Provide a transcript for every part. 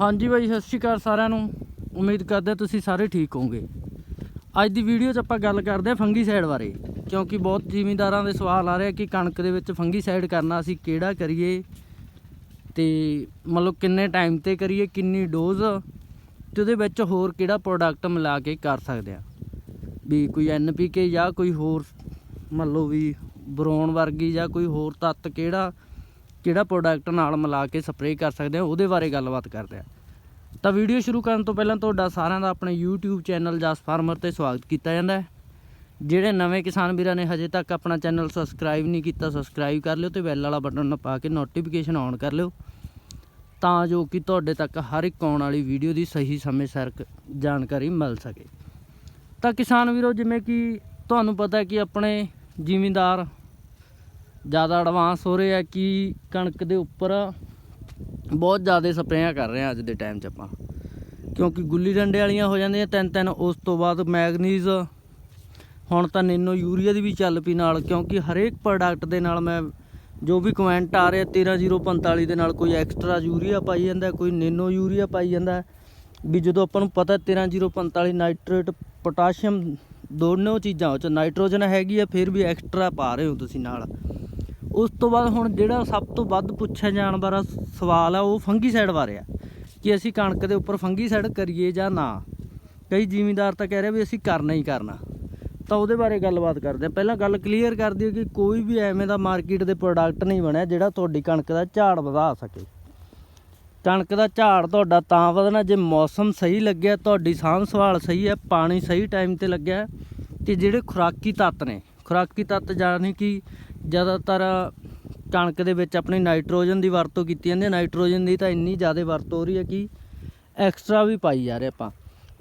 ਹਾਂਜੀ ਬਾਈ ਸਤਿ ਸ਼੍ਰੀ ਅਕਾਲ ਸਾਰਿਆਂ ਨੂੰ। ਉਮੀਦ ਕਰਦੇ ਤੁਸੀਂ ਸਾਰੇ ਠੀਕ ਹੋਵੋਗੇ। ਅੱਜ ਦੀ ਵੀਡੀਓ 'ਚ ਆਪਾਂ ਗੱਲ ਕਰਦੇ ਹਾਂ ਫੰਗੀਸਾਈਡ ਬਾਰੇ, ਕਿਉਂਕਿ ਬਹੁਤ ਜ਼ਿਮੀਂਦਾਰਾਂ ਦੇ ਸਵਾਲ ਆ ਰਹੇ ਕਿ ਕਣਕ ਦੇ ਵਿੱਚ ਫੰਗੀਸਾਈਡ ਕਰਨਾ ਅਸੀਂ ਕਿਹੜਾ ਕਰੀਏ ਤੇ ਮਤਲਬ ਕਿੰਨੇ ਟਾਈਮ ਤੇ ਕਰੀਏ, ਕਿੰਨੀ ਡੋਜ਼ ਤੇ ਉਹਦੇ ਵਿੱਚ ਹੋਰ ਕਿਹੜਾ ਪ੍ਰੋਡਕਟ ਮਿਲਾ ਕੇ ਕਰ ਸਕਦੇ ਆ ਵੀ ਕੋਈ ਐਨਪੀਕੇ ਜਾਂ ਕੋਈ ਹੋਰ, ਮੰਨ ਲਓ ਵੀ ਬਰੋਨ ਵਰਗੀ ਜਾਂ ਕੋਈ ਹੋਰ ਤੱਤ ਕਿਹੜਾ ਕਿਹੜਾ ਪ੍ਰੋਡਕਟ ਨਾਲ ਮਿਲਾ ਕੇ ਸਪਰੇਅ ਕਰ ਸਕਦੇ ਆ, ਉਹਦੇ ਬਾਰੇ ਗੱਲਬਾਤ ਕਰਦੇ ਆ। ਤਾਂ ਵੀਡੀਓ ਸ਼ੁਰੂ ਕਰਨ ਤੋਂ ਪਹਿਲਾਂ ਤੁਹਾਡਾ ਸਾਰਿਆਂ ਦਾ ਆਪਣੇ YouTube ਚੈਨਲ ਜਸ ਫਾਰਮਰ ਤੇ ਸਵਾਗਤ ਕੀਤਾ ਜਾਂਦਾ ਹੈ। ਜਿਹੜੇ ਨਵੇਂ ਕਿਸਾਨ ਵੀਰਾਂ ਨੇ ਹਜੇ ਤੱਕ ਆਪਣਾ ਚੈਨਲ ਸਬਸਕ੍ਰਾਈਬ ਨਹੀਂ ਕੀਤਾ ਸਬਸਕ੍ਰਾਈਬ ਕਰ ਲਿਓ ਤੇ ਬੈਲ ਵਾਲਾ ਬਟਨ ਪਾ ਕੇ ਨੋਟੀਫਿਕੇਸ਼ਨ ਔਨ ਕਰ ਲਿਓ। ਤਾਂ ਜੋ ਕਿ ਤੁਹਾਡੇ ਤੱਕ ਹਰ ਇੱਕ ਆਉਣ ਵਾਲੀ ਵੀਡੀਓ ਦੀ ਸਹੀ ਸਮੇਂ ਸਿਰ ਜਾਣਕਾਰੀ ਮਿਲ ਸਕੇ। ਤਾਂ ਕਿਸਾਨ ਵੀਰੋ, ਜਿਵੇਂ ਕਿ ਤੁਹਾਨੂੰ ਪਤਾ ਕਿ ਆਪਣੇ ਜ਼ਿਮੀਂਦਾਰ ਜ਼ਿਆਦਾ ਐਡਵਾਂਸ ਹੋ ਰਹੇ ਆ ਕਿ ਕਣਕ ਦੇ ਉੱਪਰ ਬਹੁਤ ਜ਼ਿਆਦਾ ਸਪਰੇਆਂ ਕਰ ਰਹੇ ਆ ਅੱਜ ਦੇ ਟਾਈਮ 'ਚ ਆਪਾਂ। ਕਿਉਂਕਿ ਗੁੱਲੀ ਡੰਡੇ ਵਾਲੀਆਂ ਹੋ ਜਾਂਦੀਆਂ ਤਿੰਨ ਤਿੰਨ, ਉਸ ਤੋਂ ਬਾਅਦ ਮੈਗਨੀਜ਼ ਹੁਣ ਤਾਂ ਨੈਨੋ ਯੂਰੀਆ ਦੀ ਵੀ ਚੱਲ ਪਈ ਨਾਲ, ਕਿਉਂਕਿ ਹਰੇਕ ਪ੍ਰੋਡਕਟ ਦੇ ਨਾਲ ਮੈਂ ਜੋ ਵੀ ਕਮੈਂਟ ਆ ਰਿਹਾ 13045 ਦੇ ਨਾਲ ਕੋਈ ਐਕਸਟਰਾ ਯੂਰੀਆ ਪਾਈ ਜਾਂਦਾ ਕੋਈ ਨੈਨੋ ਯੂਰੀਆ ਪਾਈ ਜਾਂਦਾ ਵੀ ਜਦੋਂ ਆਪਾਂ ਨੂੰ ਪਤਾ 13045 ਨਾਈਟ੍ਰੇਟ ਪੋਟਾਸ਼ੀਅਮ ਦੋਨੋਂ ਚੀਜ਼ਾਂ, ਉਹ ਚ ਨਾਈਟ੍ਰੋਜਨ ਹੈਗੀ ਆ ਫਿਰ ਵੀ ਐਕਸਟਰਾ ਪਾ ਰਹੇ ਹੋ ਤੁਸੀਂ ਨਾਲ। ਉਸ ਤੋਂ ਬਾਅਦ ਹੁਣ ਜਿਹੜਾ ਸਭ ਤੋਂ ਵੱਧ ਪੁੱਛਿਆ ਜਾਣ ਵਾਲਾ ਸਵਾਲ ਆ, ਉਹ ਫੰਗੀਸਾਈਡ ਬਾਰੇ ਆ, ਕਿ ਅਸੀਂ ਕਣਕ ਦੇ ਉੱਪਰ ਫੰਗੀਸਾਈਡ ਕਰੀਏ ਜਾਂ ਨਾ। ਕਈ ਜ਼ਿਮੀਂਦਾਰ ਤਾਂ ਕਹਿ ਰਹੇ ਵੀ ਅਸੀਂ ਕਰਨਾ ਹੀ ਕਰਨਾ। ਤਾਂ ਉਹਦੇ ਬਾਰੇ ਗੱਲਬਾਤ ਕਰਦੇ ਆ। ਪਹਿਲਾਂ ਗੱਲ ਕਲੀਅਰ ਕਰ ਦਿਓ ਕਿ ਕੋਈ ਵੀ ਐਵੇਂ ਦਾ ਮਾਰਕੀਟ ਦੇ ਪ੍ਰੋਡਕਟ ਨਹੀਂ ਬਣਿਆ ਜਿਹੜਾ ਤੁਹਾਡੀ ਕਣਕ ਦਾ ਝਾੜ ਵਧਾ ਸਕੇ। ਕਣਕ ਦਾ ਝਾੜ ਤੁਹਾਡਾ ਤਾਂ ਵਧਣਾ ਜੇ ਮੌਸਮ ਸਹੀ ਲੱਗਿਆ, ਤੁਹਾਡੀ ਸਾਂਭ ਸੰਭਾਲ ਸਹੀ ਹੈ, ਪਾਣੀ ਸਹੀ ਟਾਈਮ ਤੇ ਲੱਗਿਆ, ਤੇ ਜਿਹੜੇ ਖੁਰਾਕੀ ਤੱਤ ਨੇ, ਖੁਰਾਕੀ ਤੱਤ ਜਾਣੀ ਕਿ ਜ਼ਿਆਦਾਤਰ ਕਣਕ ਦੇ ਵਿੱਚ ਆਪਣੀ ਨਾਈਟ੍ਰੋਜਨ ਦੀ ਵਰਤੋਂ ਕੀਤੀ ਜਾਂਦੀ ਹੈ। ਨਾਈਟ੍ਰੋਜਨ ਦੀ ਤਾਂ ਇੰਨੀ ਜ਼ਿਆਦਾ ਵਰਤੋਂ ਹੋ ਰਹੀ ਹੈ ਕਿ ਐਕਸਟਰਾ ਵੀ ਪਾਈ ਜਾ ਰਹੇ ਆਪਾਂ।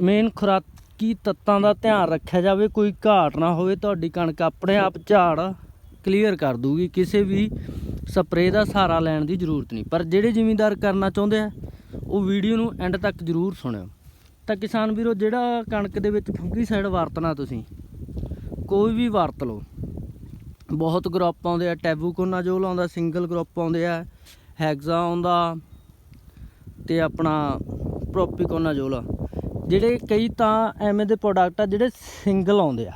ਮੇਨ ਖੁਰਾਕੀ ਤੱਤਾਂ ਦਾ ਧਿਆਨ ਰੱਖਿਆ ਜਾਵੇ, ਕੋਈ ਘਾਟ ਨਾ ਹੋਵੇ, ਤੁਹਾਡੀ ਕਣਕ ਆਪਣੇ ਆਪ ਝਾੜ ਕਲੀਅਰ ਕਰ ਦੂਗੀ ਕਿਸੇ ਵੀ ਸਪਰੇਅ ਦਾ ਸਹਾਰਾ ਲੈਣ ਦੀ ਜ਼ਰੂਰਤ ਨਹੀਂ। ਪਰ ਜਿਹੜੇ ਜ਼ਿਮੀਂਦਾਰ ਕਰਨਾ ਚਾਹੁੰਦੇ ਆ, ਉਹ ਵੀਡੀਓ ਨੂੰ ਐਂਡ ਤੱਕ ਜ਼ਰੂਰ ਸੁਣਿਓ। ਤਾਂ ਕਿਸਾਨ ਵੀਰੋ, ਜਿਹੜਾ ਕਣਕ ਦੇ ਵਿੱਚ ਫੰਗੀਸਾਈਡ ਵਰਤਣਾ ਤੁਸੀਂ, ਕੋਈ ਵੀ ਵਰਤ ਲਓ। ਬਹੁਤ ਗਰੁੱਪ ਆਉਂਦੇ ਆ ਟੈਬੂਕੋਨਾਜੋਲ ਆਉਂਦਾ ਸਿੰਗਲ ਗਰੁੱਪ ਆਉਂਦੇ ਆ ਹੈਗਜ਼ਾ ਆਉਂਦਾ ਤੇ ਆਪਣਾ ਪ੍ਰੋਪੀਕੋਨਾਜੋਲ ਜਿਹੜੇ ਕਈ ਤਾਂ ਐਵੇਂ ਦੇ ਪ੍ਰੋਡਕਟ ਆ, ਜਿਹੜੇ ਸਿੰਗਲ ਆਉਂਦੇ ਆ।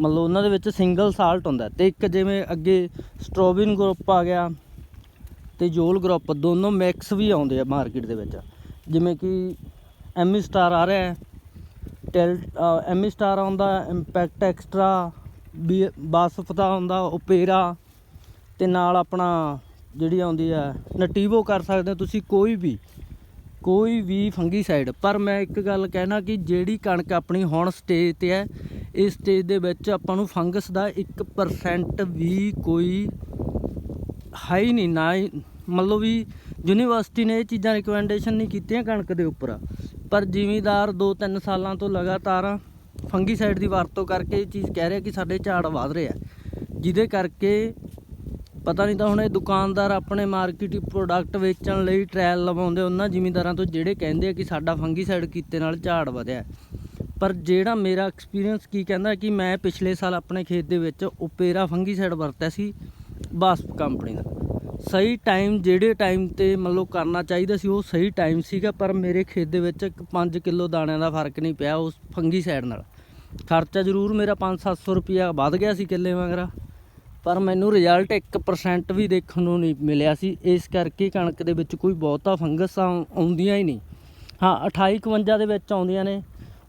ਮਤਲਬ ਉਹਨਾਂ ਦੇ ਵਿੱਚ ਸਿੰਗਲ ਸਾਲਟ ਹੁੰਦਾ। ਤੇ ਇੱਕ ਜਿਵੇਂ ਅੱਗੇ ਸਟ੍ਰੋਬਿਨ ਗਰੁੱਪ ਆ ਗਿਆ ਤੇ ਜੋਲ ਗਰੁੱਪ ਦੋਨੋਂ ਮਿਕਸ ਵੀ ਆਉਂਦੇ ਆ ਮਾਰਕੀਟ ਦੇ ਵਿੱਚ। ਜਿਵੇਂ ਕਿ ਐਮੀ ਸਟਾਰ ਆ ਰਿਹਾ ਹੈ ਟੈਲ ਐਮੀ ਸਟਾਰ ਆਉਂਦਾ ਇੰਪੈਕਟ ਐਕਸਟਰਾ ਵੀ ਬਾਸਫ ਦਾ ਆਉਂਦਾ ਓਪੇਰਾ ਤੇ ਨਾਲ ਆਪਣਾ ਜਿਹੜੀ ਆਉਂਦੀ ਆ, ਨਟੀਵੋ ਕਰ ਸਕਦੇ ਹੋ ਤੁਸੀਂ ਕੋਈ ਵੀ ਕੋਈ ਵੀ ਫੰਗੀਸਾਈਡ ਪਰ ਮੈਂ ਇੱਕ ਗੱਲ ਕਹਿਣਾ ਕਿ ਜਿਹੜੀ ਕਣਕ ਆਪਣੀ ਹੁਣ ਸਟੇਜ ਤੇ ਹੈ, ਇਸ ਸਟੇਜ ਦੇ ਵਿੱਚ ਆਪਾਂ ਨੂੰ ਫੰਗਸ ਦਾ 1% ਵੀ ਕੋਈ ਹਾਈ ਨਹੀਂ, ਨਾ ਹੀ- ਮਤਲਬ ਵੀ ਯੂਨੀਵਰਸਿਟੀ ਨੇ ਇਹ ਚੀਜ਼ਾਂ ਰਿਕਮੈਂਡੇਸ਼ਨ ਨਹੀਂ ਕੀਤੀਆਂ ਕਣਕ ਦੇ ਉੱਪਰ। ਪਰ ਜ਼ਿਮੀਦਾਰ 2-3 ਸਾਲਾਂ ਤੋਂ ਲਗਾਤਾਰ ਫੰਗੀਸਾਈਡ ਦੀ ਵਰਤੋਂ ਕਰਕੇ ਇਹ ਚੀਜ਼ ਕਹਿ ਰਿਹਾ ਕਿ ਸਾਡੇ ਝਾੜ ਵਧ ਰਿਹਾ ਜਿਹਦੇ ਕਰਕੇ ਪਤਾ ਨਹੀਂ ਤਾਂ ਹੁਣ ਇਹ ਦੁਕਾਨਦਾਰ ਆਪਣੇ ਮਾਰਕੀਟ ਪ੍ਰੋਡਕਟ ਵੇਚਣ ਲਈ ਟ੍ਰਾਇਲ ਲਵਾਉਂਦੇ, ਉਹਨਾਂ ਜ਼ਿਮੀਂਦਾਰਾਂ ਤੋਂ ਜਿਹੜੇ ਕਹਿੰਦੇ ਆ ਕਿ ਸਾਡਾ ਫੰਗੀਸਾਈਡ ਕੀਤੇ ਨਾਲ ਝਾੜ ਵਧਿਆ। ਪਰ ਜਿਹੜਾ ਮੇਰਾ ਐਕਸਪੀਰੀਅੰਸ ਕੀ ਕਹਿੰਦਾ ਕਿ ਮੈਂ ਪਿਛਲੇ ਸਾਲ ਆਪਣੇ ਖੇਤ ਦੇ ਵਿੱਚ ਓਪੇਰਾ ਫੰਗੀਸਾਈਡ ਵਰਤਿਆ ਸੀ, ਬਾਸਪ ਕੰਪਨੀ ਦਾ। ਸਹੀ ਟਾਈਮ ਜਿਹੜੇ ਟਾਈਮ ਤੇ ਮਤਲਬ ਕਰਨਾ ਚਾਹੀਦਾ ਸੀ, ਉਹ ਸਹੀ ਟਾਈਮ ਸੀਗਾ, ਪਰ ਮੇਰੇ ਖੇਤ ਦੇ ਵਿੱਚ 5 ਕਿਲੋ ਦਾਣਿਆਂ ਦਾ ਫ਼ਰਕ ਨਹੀਂ ਪਿਆ ਉਸ ਫੰਗੀ ਸਾਈਡ ਨਾਲ। ਖਰਚਾ ਜ਼ਰੂਰ ਮੇਰਾ 5-700 ਰੁਪਿਆ ਵੱਧ ਗਿਆ ਸੀ ਕਿੱਲੇ ਵਾਂਗਰਾ ਪਰ ਮੈਨੂੰ ਰਿਜ਼ਲਟ 1% ਵੀ ਦੇਖਣ ਨੂੰ ਨਹੀਂ ਮਿਲਿਆ ਸੀ। ਇਸ ਕਰਕੇ ਕਣਕ ਦੇ ਵਿੱਚ ਕੋਈ ਬਹੁਤਾ ਫੰਗਸ ਆਉਂਦੀਆਂ ਹੀ ਨਹੀਂ। ਹਾਂ 28 51 ਦੇ ਵਿੱਚ ਆਉਂਦੀਆਂ ਨੇ।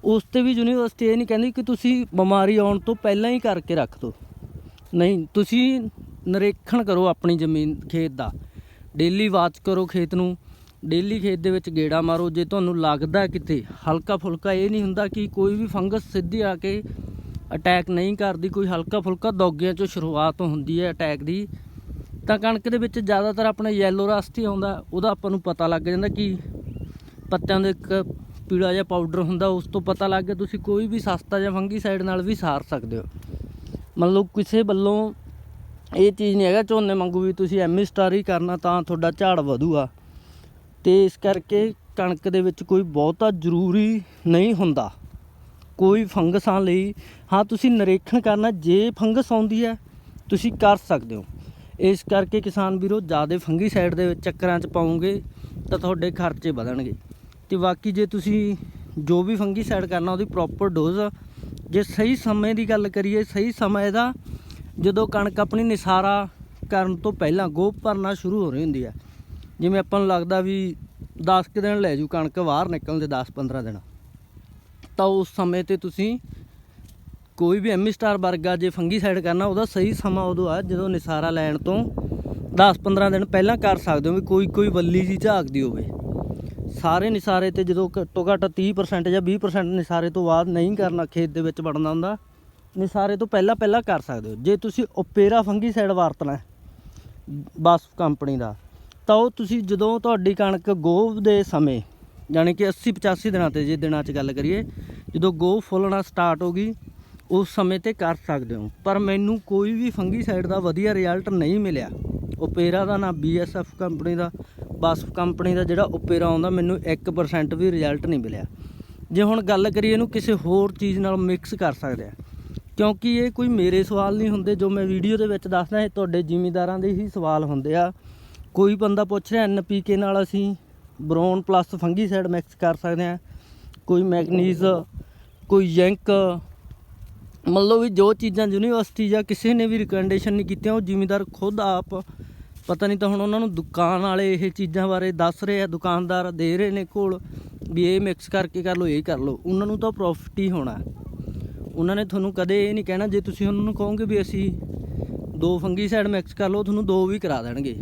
ਉਸ ਤੇ ਵੀ ਯੂਨੀਵਰਸਿਟੀ ਇਹ ਨਹੀਂ ਕਹਿੰਦੀ ਕਿ ਤੁਸੀਂ ਬਿਮਾਰੀ ਆਉਣ ਤੋਂ ਪਹਿਲਾਂ ਹੀ ਕਰਕੇ ਰੱਖ ਦਿਓ। ਨਹੀਂ, ਤੁਸੀਂ ਨਿਰੀਖਣ ਕਰੋ ਆਪਣੀ ਜ਼ਮੀਨ ਖੇਤ ਦਾ। ਡੇਲੀ ਵਾਚ ਕਰੋ ਖੇਤ ਨੂੰ। ਡੇਲੀ ਖੇਤ ਦੇ ਵਿੱਚ ਗੇੜਾ ਮਾਰੋ। ਜੇ ਤੁਹਾਨੂੰ ਲੱਗਦਾ ਕਿਤੇ ਹਲਕਾ ਫੁਲਕਾ ਇਹ ਨਹੀਂ ਹੁੰਦਾ ਕਿ ਕੋਈ ਵੀ ਫੰਗਸ ਸਿੱਧੀ ਆ ਕੇ ਅਟੈਕ ਨਹੀਂ ਕਰਦੀ, ਕੋਈ ਹਲਕਾ ਫੁਲਕਾ ਦੌਗਿਆਂ ਚੋਂ ਸ਼ੁਰੂਆਤ ਹੁੰਦੀ ਹੈ ਅਟੈਕ ਦੀ, ਤਾਂ ਕਣਕ ਦੇ ਵਿੱਚ ਜ਼ਿਆਦਾਤਰ ਆਪਣਾ ਯੈਲੋ ਰਸਟ ਹੀ ਆਉਂਦਾ। ਉਹਦਾ ਆਪਾਂ ਨੂੰ ਪਤਾ ਲੱਗ ਜਾਂਦਾ ਕਿ ਪੱਤਿਆਂ ਦੇ ਇੱਕ ਪੀਲਾ ਜਿਹਾ ਪਾਊਡਰ ਹੁੰਦਾ, ਉਸ ਤੋਂ ਪਤਾ ਲੱਗ ਗਿਆ ਤੁਸੀਂ ਕੋਈ ਵੀ ਸਸਤਾ ਜਾਂ ਫੰਗੀ ਸਾਈਡ ਨਾਲ ਵੀ ਸਾਰ ਸਕਦੇ ਹੋ। ਮੰਨ ਲਓ ਕਿਸੇ ਵੱਲੋਂ ਇਹ ਚੀਜ਼ ਨਹੀਂ ਹੈਗਾ, ਝੋਨੇ ਵਾਂਗੂ ਵੀ ਤੁਸੀਂ ਐਮੀ ਸਟਾਰ ਹੀ ਕਰਨਾ ਤਾਂ ਤੁਹਾਡਾ ਝਾੜ ਵਧੂਗਾ। ਤੇ ਇਸ ਕਰਕੇ ਕਣਕ ਦੇ ਵਿੱਚ ਕੋਈ ਬਹੁਤਾ ਜ਼ਰੂਰੀ ਨਹੀਂ ਹੁੰਦਾ। ਕੋਈ ਫੰਗਸਾਂ ਲਈ, ਹਾਂ, ਤੁਸੀਂ ਨਿਰੀਖਣ ਕਰਨਾ, ਜੇ ਫੰਗਸ ਆਉਂਦੀ ਹੈ, ਤੁਸੀਂ ਕਰ ਸਕਦੇ ਹੋ। ਇਸ ਕਰਕੇ ਕਿਸਾਨ ਵੀਰੋ, ਜ਼ਿਆਦਾ ਫੰਗੀਸਾਈਡ ਦੇ ਚੱਕਰਾਂ 'ਚ ਪਾਉਂਗੇ ਤਾਂ ਤੁਹਾਡੇ ਖਰਚੇ ਵਧਣਗੇ। ਤੇ ਬਾਕੀ ਜੇ ਤੁਸੀਂ ਜੋ ਵੀ ਫੰਗੀਸਾਈਡ ਕਰਨਾ, ਉਹਦੀ ਪ੍ਰੋਪਰ ਡੋਜ਼ ਜੇ ਸਹੀ ਸਮੇਂ ਦੀ ਗੱਲ ਕਰੀਏ, ਸਹੀ ਸਮੇਂ ਦਾ ਜਦੋਂ ਕਣਕ ਆਪਣੀ ਨਿਸਾਰਾ ਕਰਨ ਤੋਂ ਪਹਿਲਾਂ ਗੋਭ ਭਰਨਾ ਸ਼ੁਰੂ ਹੋ ਰਹੀ ਹੁੰਦੀ ਹੈ, ਜਿਵੇਂ ਆਪਾਂ ਨੂੰ ਲੱਗਦਾ ਵੀ 10 ਕੁ ਦਿਨ ਲੈ ਜੂ ਕਣਕ ਬਾਹਰ ਨਿਕਲਣ ਦੇ 10-15 ਦਿਨ। ਤਾਂ ਉਸ ਸਮੇਂ ਤੇ ਤੁਸੀਂ ਕੋਈ ਵੀ ਐਮੀ ਸਟਾਰ ਵਰਗਾ ਜੇ ਫੰਗੀਸਾਈਡ ਕਰਨਾ, ਉਹਦਾ ਸਹੀ ਸਮਾਂ ਉਦੋਂ ਆ ਜਦੋਂ ਨਿਸਾਰਾ ਲੈਣ ਤੋਂ 10-15 ਦਿਨ ਪਹਿਲਾਂ ਕਰ ਸਕਦੇ ਹੋ ਵੀ ਕੋਈ ਕੋਈ ਵੱਲੀ ਜੀ ਝਾਕਦੀ ਹੋਵੇ। ਸਾਰੇ ਨਿਸਾਰੇ ਤੇ ਜਦੋਂ ਘੱਟੋ ਘੱਟ 30% ਜਾਂ 20% ਨਿਸਾਰੇ ਤੋਂ ਬਾਅਦ ਨਹੀਂ ਕਰਨਾ, ਖੇਤ ਦੇ ਵਿੱਚ ਵੜਨਾ ਹੁੰਦਾ ਨਿਸਾਰੇ ਤੋਂ ਪਹਿਲਾਂ ਪਹਿਲਾਂ ਕਰ ਸਕਦੇ ਹੋ। ਜੇ ਤੁਸੀਂ ਓਪੇਰਾ ਫੰਗੀਸਾਈਡ ਵਰਤਣਾ ਹੈ, ਬਸ ਕੰਪਨੀ ਦਾ ਤਾਂ ਉਹ ਤੁਸੀਂ ਜਦੋਂ ਤੁਹਾਡੀ ਕਣਕ ਗੋਭ ਦੇ ਸਮੇਂ ਯਾਨੀ ਕਿ 80 85 ਦਿਨਾਂ ਤੇ ਜੇ ਦਿਨਾਂ 'ਚ ਗੱਲ ਕਰੀਏ ਜਦੋਂ ਗੋਭ ਫੁੱਲਣਾ ਸਟਾਰਟ ਹੋ ਗਈ ਉਸ ਸਮੇਂ ਤੇ ਕਰ ਸਕਦੇ ਹੋ। ਪਰ ਮੈਨੂੰ ਕੋਈ ਵੀ ਫੰਗੀਸਾਈਡ ਦਾ ਵਧੀਆ ਰਿਜ਼ਲਟ ਨਹੀਂ ਮਿਲਿਆ। ਓਪੇਰਾ ਦਾ ਨਾ ਬੀਐਸਐਫ ਕੰਪਨੀ ਦਾ ਬਸ ਕੰਪਨੀ ਦਾ ਜਿਹੜਾ ਓਪੇਰਾ ਆਉਂਦਾ ਮੈਨੂੰ 1% ਵੀ ਰਿਜ਼ਲਟ ਨਹੀਂ ਮਿਲਿਆ। ਜੇ ਹੁਣ ਗੱਲ ਕਰੀਏ ਇਹਨੂੰ ਕਿਸੇ ਹੋਰ ਚੀਜ਼ ਨਾਲ ਮਿਕਸ ਕਰ ਸਕਦੇ ਆ। ਕਿਉਂਕਿ ਇਹ ਕੋਈ ਮੇਰੇ ਸਵਾਲ ਨਹੀਂ ਹੁੰਦੇ, ਜੋ ਮੈਂ ਵੀਡੀਓ ਦੇ ਵਿੱਚ ਦੱਸਦਾ, ਇਹ ਤੁਹਾਡੇ ਜ਼ਿਮੀਂਦਾਰਾਂ ਦੇ ਹੀ ਸਵਾਲ ਹੁੰਦੇ ਆ। ਕੋਈ ਬੰਦਾ ਪੁੱਛ ਰਿਹਾ ਐਨਪੀਕੇ ਨਾਲ ਅਸੀਂ ਬਰੋਨ ਪਲੱਸ ਫੰਗੀਸਾਈਡ ਮਿਕਸ ਕਰ ਸਕਦੇ ਆ ਕੋਈ ਮੈਗਨੀਜ਼, ਕੋਈ ਜ਼ਿੰਕ ਮੰਨ ਲਓ ਵੀ ਜੋ ਚੀਜ਼ਾਂ ਯੂਨੀਵਰਸਿਟੀ ਜਾਂ ਕਿਸੇ ਨੇ ਵੀ ਰਿਕਮੈਂਡੇਸ਼ਨ ਨਹੀਂ ਕੀਤੀਆਂ, ਉਹ ਜ਼ਿਮੀਂਦਾਰ ਖੁਦ ਆਪ, ਪਤਾ ਨਹੀਂ ਤਾਂ ਹੁਣ ਉਹਨਾਂ ਨੂੰ ਦੁਕਾਨ ਵਾਲੇ ਇਹ ਚੀਜ਼ਾਂ ਬਾਰੇ ਦੱਸ ਰਹੇ ਆ, ਦੁਕਾਨਦਾਰ ਦੇ ਰਹੇ ਨੇ ਕੋਲ, ਵੀ ਇਹ ਮਿਕਸ ਕਰਕੇ ਕਰ ਲਓ, ਇਹ ਕਰ ਲਓ। ਉਹਨਾਂ ਨੂੰ ਤਾਂ ਪ੍ਰੋਫਿਟ ਹੀ ਹੋਣਾ। ਉਹਨਾਂ ਨੇ ਤੁਹਾਨੂੰ ਕਦੇ ਇਹ ਨਹੀਂ ਕਹਿਣਾ, ਜੇ ਤੁਸੀਂ ਉਹਨਾਂ ਨੂੰ ਕਹੋਗੇ ਵੀ ਅਸੀਂ ਦੋ ਫੰਗੀਸਾਈਡ ਮਿਕਸ ਕਰ ਲਓ ਤੁਹਾਨੂੰ ਦੋ ਵੀ ਕਰਾ ਦੇਣਗੇ,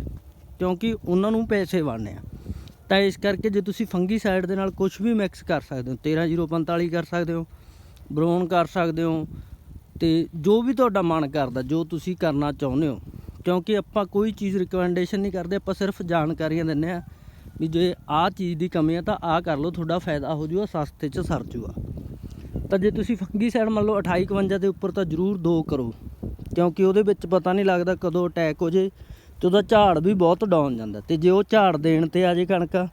ਕਿਉਂਕਿ ਉਹਨਾਂ ਨੂੰ ਪੈਸੇ ਵੜਨੇ ਆ। ਤਾਂ ਇਸ ਕਰਕੇ ਜੇ ਤੁਸੀਂ ਫੰਗੀਸਾਈਡ ਦੇ ਨਾਲ ਕੁਝ ਵੀ ਮਿਕਸ ਕਰ ਸਕਦੇ ਹੋ 13045 ਕਰ ਸਕਦੇ ਹੋ, ਬਰੋਨ ਕਰ ਸਕਦੇ ਹੋ, ਤੇ ਜੋ ਵੀ ਤੁਹਾਡਾ ਮਨ ਕਰਦਾ, ਜੋ ਤੁਸੀਂ ਕਰਨਾ ਚਾਹੁੰਦੇ ਹੋ, ਕਿਉਂਕਿ ਆਪਾਂ ਕੋਈ ਚੀਜ਼ ਰਿਕਮੈਂਡੇਸ਼ਨ ਨਹੀਂ ਕਰਦੇ, ਆਪਾਂ ਸਿਰਫ ਜਾਣਕਾਰੀਆਂ ਦਿੰਨੇ ਆ ਵੀ ਜੇ ਆਹ ਚੀਜ਼ ਦੀ ਕਮੀ ਆ ਤਾਂ ਆਹ ਕਰ ਲਓ, ਤੁਹਾਡਾ ਫਾਇਦਾ ਹੋ ਜੂਗਾ, ਸਸਤੇ 'ਚ ਸਰ ਜੂਗਾ। ਤਾਂ ਜੇ ਤੁਸੀਂ ਫੰਗੀਸਾਈਡ ਮੰਨ ਲਓ 28 51 ਦੇ ਉੱਪਰ ਤਾਂ ਜ਼ਰੂਰ ਦੋ ਕਰੋ। ਕਿਉਂਕਿ ਉਹਦੇ ਵਿੱਚ ਪਤਾ ਨਹੀਂ ਲੱਗਦਾ ਕਦੋਂ ਅਟੈਕ ਹੋ ਜੇ ਤੇ ਉਹਦਾ ਝਾੜ ਵੀ ਬਹੁਤ ਡਾਊਨ ਜਾਂਦਾ। ਤੇ ਜੇ ਉਹ ਝਾੜ ਦੇਣ ਤੇ ਆ ਜੇ ਕਣਕ,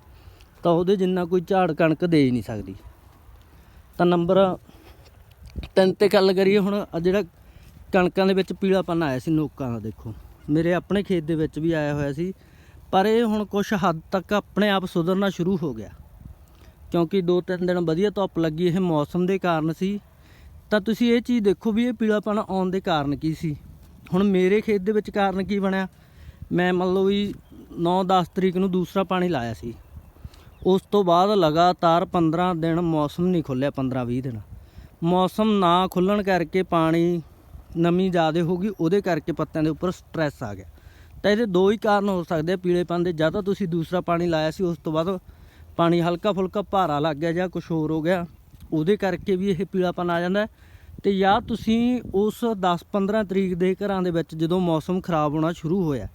ਤਾਂ ਉਹਦੇ ਜਿੰਨਾ ਕੋਈ ਝਾੜ ਕਣਕ ਦੇ ਹੀ ਨਹੀਂ ਸਕਦੀ। ਤਾਂ ਨੰਬਰ ਤਿੰਨ ਤੇ ਗੱਲ ਕਰੀਏ ਹੁਣ ਜਿਹੜਾ ਕਣਕਾਂ ਦੇ ਵਿੱਚ ਪੀਲਾਪਨ ਆਇਆ ਸੀ ਨੋਕਾਂ ਦਾ ਦੇਖੋ। ਮੇਰੇ ਆਪਣੇ ਖੇਤ ਦੇ ਵਿੱਚ ਵੀ ਆਇਆ ਹੋਇਆ ਸੀ, ਪਰ ਇਹ ਹੁਣ ਕੁਝ ਹੱਦ ਤੱਕ ਆਪਣੇ ਆਪ ਸੁਧਰਨਾ ਸ਼ੁਰੂ ਹੋ ਗਿਆ। ਕਿਉਂਕਿ ਦੋ ਤਿੰਨ ਦਿਨ ਵਧੀਆ ਧੁੱਪ ਲੱਗੀ, ਇਹ ਮੌਸਮ ਦੇ ਕਾਰਨ ਸੀ। ਤਾਂ ਤੁਸੀਂ ਇਹ ਚੀਜ਼ ਦੇਖੋ ਵੀ ਇਹ ਪੀਲਾਪਣ ਆਉਣ ਦੇ ਕਾਰਨ ਕੀ ਸੀ। ਹੁਣ ਮੇਰੇ ਖੇਤ ਦੇ ਵਿੱਚ ਕਾਰਨ ਕੀ ਬਣਿਆ? ਮੈਂ ਮੰਨ ਲਓ ਵੀ 9-10 ਤਰੀਕ ਨੂੰ ਦੂਸਰਾ ਪਾਣੀ ਲਾਇਆ ਸੀ। ਉਸ ਤੋਂ ਬਾਅਦ ਲਗਾਤਾਰ 15 ਦਿਨ ਮੌਸਮ ਨਹੀਂ ਖੁੱਲਿਆ 15-20 ਦਿਨ। ਮੌਸਮ ਨਾ ਖੁੱਲਣ ਕਰਕੇ ਪਾਣੀ ਨਮੀ ਜ਼ਿਆਦਾ ਹੋ ਗਈ, ਉਹਦੇ ਕਰਕੇ ਪੱਤਿਆਂ ਦੇ ਉੱਪਰ ਸਟ੍ਰੈਸ ਆ ਗਿਆ। ਤਾਂ ਇਹਦੇ ਦੋ ਹੀ ਕਾਰਨ ਹੋ ਸਕਦੇ ਆ ਪੀਲੇਪਨ ਦੇ। ਜਾਂ ਤਾਂ ਤੁਸੀਂ ਦੂਸਰਾ ਪਾਣੀ ਲਾਇਆ ਸੀ, ਉਸ ਤੋਂ ਬਾਅਦ ਪਾਣੀ ਹਲਕਾ ਫੁਲਕਾ ਭਾਰਾ ਲੱਗ ਗਿਆ ਜਾਂ ਕੁਝ ਹੋਰ ਹੋ ਗਿਆ, ਉਹਦੇ ਕਰਕੇ ਵੀ ਇਹ ਪੀਲਾਪਨ ਆ ਜਾਂਦਾ ਹੈ। ਤੇ ਜਾਂ ਤੁਸੀਂ ਉਸ 10-15 ਤਰੀਕ ਦੇ ਘਰਾਂ ਦੇ ਵਿੱਚ ਜਦੋਂ ਮੌਸਮ ਖਰਾਬ ਹੋਣਾ ਸ਼ੁਰੂ ਹੋਇਆ,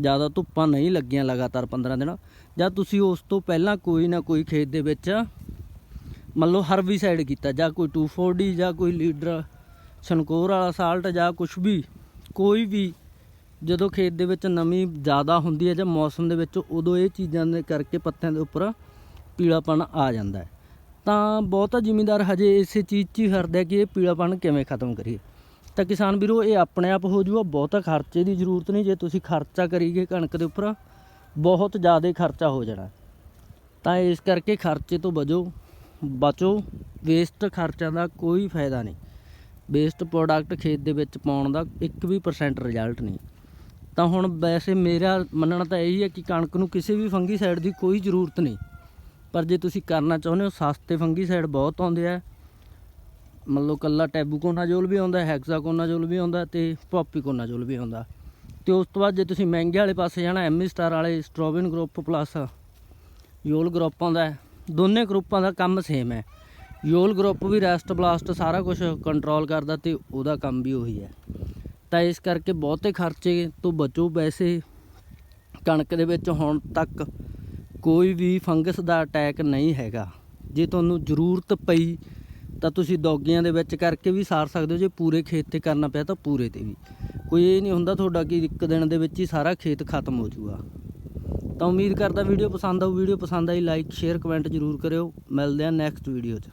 ਜ਼ਿਆਦਾ ਧੁੱਪਾਂ ਨਹੀਂ ਲੱਗੀਆਂ ਲਗਾਤਾਰ 15 ਦਿਨ, ਜਾਂ ਤੁਸੀਂ ਉਸ ਤੋਂ ਪਹਿਲਾਂ ਕੋਈ ਨਾ ਕੋਈ ਖੇਤ ਦੇ ਵਿੱਚ ਮੰਨ ਲਓ ਹਰਬੀਸਾਈਡ ਕੀਤਾ, ਜਾਂ ਕੋਈ 240 ਜਾਂ ਕੋਈ ਲੀਡਰ ਛਨਕੋਰ ਵਾਲਾ ਸਾਲਟ, ਜਾਂ ਕੁਝ ਵੀ, ਕੋਈ ਵੀ ਜਦੋਂ ਖੇਤ ਦੇ ਵਿੱਚ ਨਮੀ ਜ਼ਿਆਦਾ ਹੁੰਦੀ ਹੈ ਜਾਂ ਮੌਸਮ ਦੇ ਵਿੱਚ ਉਦੋਂ ਇਹ ਚੀਜ਼ਾਂ ਦੇ ਕਰਕੇ ਪੱਤਿਆਂ ਦੇ ਉੱਪਰ ਪੀਲਾਪਣ ਆ ਜਾਂਦਾ ਹੈ। ਤਾਂ ਬਹੁਤਾ ਜ਼ਿਮੀਂਦਾਰ ਹਜੇ ਇਸੇ ਚੀਜ਼ 'ਚ ਹੀ ਹਰਦਾ ਕਿ ਇਹ ਪੀਲਾਪਣ ਕਿਵੇਂ ਖਤਮ ਕਰੀਏ। ਤਾਂ ਕਿਸਾਨ ਵੀਰੋ, ਇਹ ਆਪਣੇ ਆਪ ਹੋ ਜੂਗਾ, ਬਹੁਤਾ ਖਰਚੇ ਦੀ ਜ਼ਰੂਰਤ ਨਹੀਂ। ਜੇ ਤੁਸੀਂ ਖਰਚਾ ਕਰੀਗੇ ਕਣਕ ਦੇ ਉੱਪਰ, ਬਹੁਤ ਜ਼ਿਆਦਾ ਖਰਚਾ ਹੋ ਜਾਣਾ। ਤਾਂ ਇਸ ਕਰਕੇ ਖਰਚੇ ਤੋਂ ਬਚੋ ਬਚੋ। ਵੇਸਟ ਖਰਚਿਆਂ ਦਾ ਕੋਈ ਫਾਇਦਾ ਨਹੀਂ। ਵੇਸਟ ਪ੍ਰੋਡਕਟ ਖੇਤ ਦੇ ਵਿੱਚ ਪਾਉਣ ਦਾ ਇੱਕ ਵੀ ਪਰਸੈਂਟ ਰਿਜ਼ਲਟ ਨਹੀਂ। ਤਾਂ ਹੁਣ ਵੈਸੇ ਮੇਰਾ ਮੰਨਣਾ ਤਾਂ ਇਹੀ ਹੈ ਕਿ ਕਣਕ ਨੂੰ ਕਿਸੇ ਵੀ ਫੰਗੀ ਸਾਈਡ ਦੀ ਕੋਈ ਜ਼ਰੂਰਤ ਨਹੀਂ। ਪਰ ਜੇ ਤੁਸੀਂ ਕਰਨਾ ਚਾਹੁੰਦੇ ਹੋ, ਸਸਤੇ ਫੰਗੀਸਾਈਡ ਬਹੁਤ ਆਉਂਦੇ ਆ। ਮੰਨ ਲਓ ਕੱਲਾ ਟੈਬੂਕੋਨਾਜੋਲ ਵੀ ਆਉਂਦਾ ਹੈਕਸਾਕੋਨਾਜੋਲ ਵੀ ਆਉਂਦਾ ਤੇ ਪੋਪੀਕੋਨਾਜੋਲ ਵੀ ਆਉਂਦਾ। ਤੇ ਉਸ ਤੋਂ ਬਾਅਦ ਜੇ ਤੁਸੀਂ ਮਹਿੰਗੇ ਵਾਲੇ ਪਾਸੇ ਜਾਣਾ ਐਮੀ ਸਟਾਰ ਵਾਲੇ ਸਟ੍ਰੋਬਿਨ ਗਰੁੱਪ ਪਲੱਸ, ਯੋਲ ਗਰੁੱਪ ਆਉਂਦਾ ਦੋਨੇ ਗਰੁੱਪਾਂ ਦਾ ਕੰਮ ਸੇਮ ਹੈ। ਯੋਲ ਗਰੁੱਪ ਵੀ ਰੈਸਟ ਬਲਾਸਟ ਸਾਰਾ ਕੁਝ ਕੰਟਰੋਲ ਕਰਦਾ ਤੇ ਉਹਦਾ ਕੰਮ ਵੀ ਉਹੀ ਹੈ। ਤਾਂ ਇਸ ਕਰਕੇ ਬਹੁਤੇ ਖਰਚੇ ਤੋਂ ਬਚੋ ਵੈਸੇ ਕਣਕ ਦੇ ਵਿੱਚ ਹੁਣ ਤੱਕ ਕੋਈ ਵੀ ਫੰਗਸ ਦਾ ਅਟੈਕ ਨਹੀਂ ਹੈਗਾ। ਜੇ ਤੁਹਾਨੂੰ ਜ਼ਰੂਰਤ ਪਈ, ਤਾਂ ਤੁਸੀਂ ਦੌਗੀਆਂ ਦੇ ਵਿੱਚ ਕਰਕੇ ਵੀ ਸਾਰ ਸਕਦੇ ਹੋ। ਜੇ ਪੂਰੇ ਖੇਤ ਤੇ ਕਰਨਾ ਪਿਆ, ਤਾਂ ਪੂਰੇ ਤੇ ਵੀ। ਕੋਈ ਇਹ ਨਹੀਂ ਹੁੰਦਾ ਤੁਹਾਡਾ ਕਿ ਇੱਕ ਦਿਨ ਦੇ ਵਿੱਚ ਹੀ ਸਾਰਾ ਖੇਤ ਖਤਮ ਹੋ ਜਾਊਗਾ। ਤਾਂ ਉਮੀਦ ਕਰਦਾ ਵੀਡੀਓ ਪਸੰਦ ਆਊ। ਵੀਡੀਓ ਪਸੰਦ ਆਈ ਲਾਈਕ ਸ਼ੇਅਰ ਕਮੈਂਟ ਜ਼ਰੂਰ ਕਰਿਓ। ਮਿਲਦੇ ਹਾਂ ਨੈਕਸਟ ਵੀਡੀਓ 'ਚ।